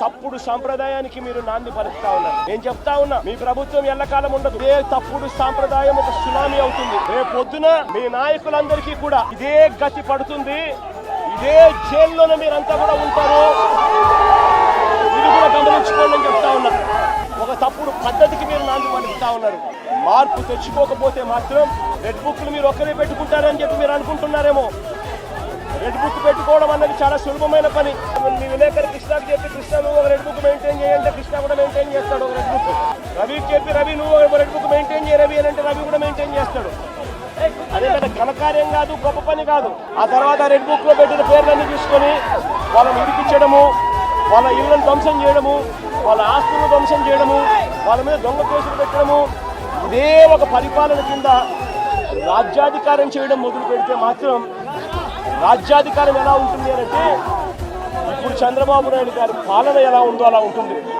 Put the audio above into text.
తప్పుడు సాంప్రదాయానికి మీరు నాంది పలుకుతా ఉన్నారు. నేను చెప్తా ఉన్నా మీ ప్రభుత్వం ఎల్లకాలం ఉండదు. ఇదే తప్పుడు సాంప్రదాయం ఒక సునామీ అవుతుంది. రేపు పొద్దున మీ నాయకులందరికీ కూడా ఇదే గతి పడుతుంది. ఇదే జైల్లోనే మీరంతా కూడా ఉంటారు. ఇది కూడా గమనించుకోండి అని చెప్తా ఉన్నా. ఒక తప్పుడు పద్ధతికి మీరు నాంది పలుకుతా ఉన్నారు. మార్పు తెచ్చుకోకపోతే మాత్రం రెడ్ బుక్లు మీరు ఒక్కరే పెట్టుకుంటారని చెప్పి మీరు అనుకుంటున్నారేమో. రెడ్ బుక్ పెట్టుకోవడం అన్నది చాలా సులభమైన పని. మీ విలేకరు కృష్ణకి చెప్పి కృష్ణ నువ్వు ఒక రెడ్ బుక్ మెయింటైన్ చేయంటే కృష్ణ కూడా మెయింటైన్ చేస్తాడు ఒక రెడ్ బుక్. రవికి చెప్పి రవి నువ్వు రెడ్ బుక్ మెయింటైన్ చేయ రవి అని అంటే రవి కూడా మెయింటైన్ చేస్తాడు. అదే పెద్ద ఘనకార్యం కాదు గొప్ప పని కాదు. ఆ తర్వాత రెడ్ బుక్లో పెట్టిన పేర్లన్నీ తీసుకొని వాళ్ళని ఇరికించడము వాళ్ళ ఇళ్ళను ధ్వంసం చేయడము వాళ్ళ ఆస్తులను ధ్వంసం చేయడము వాళ్ళ మీద దొంగ కేసులు పెట్టడము ఇదే ఒక పరిపాలన కింద రాజ్యాధికారం చేయడం మొదలు పెడితే మాత్రం రాజ్యాధికారం ఎలా ఉంటుంది అంటే ఇప్పుడు చంద్రబాబు నాయుడు గారి పాలన ఎలా ఉందో అలా ఉంటుంది.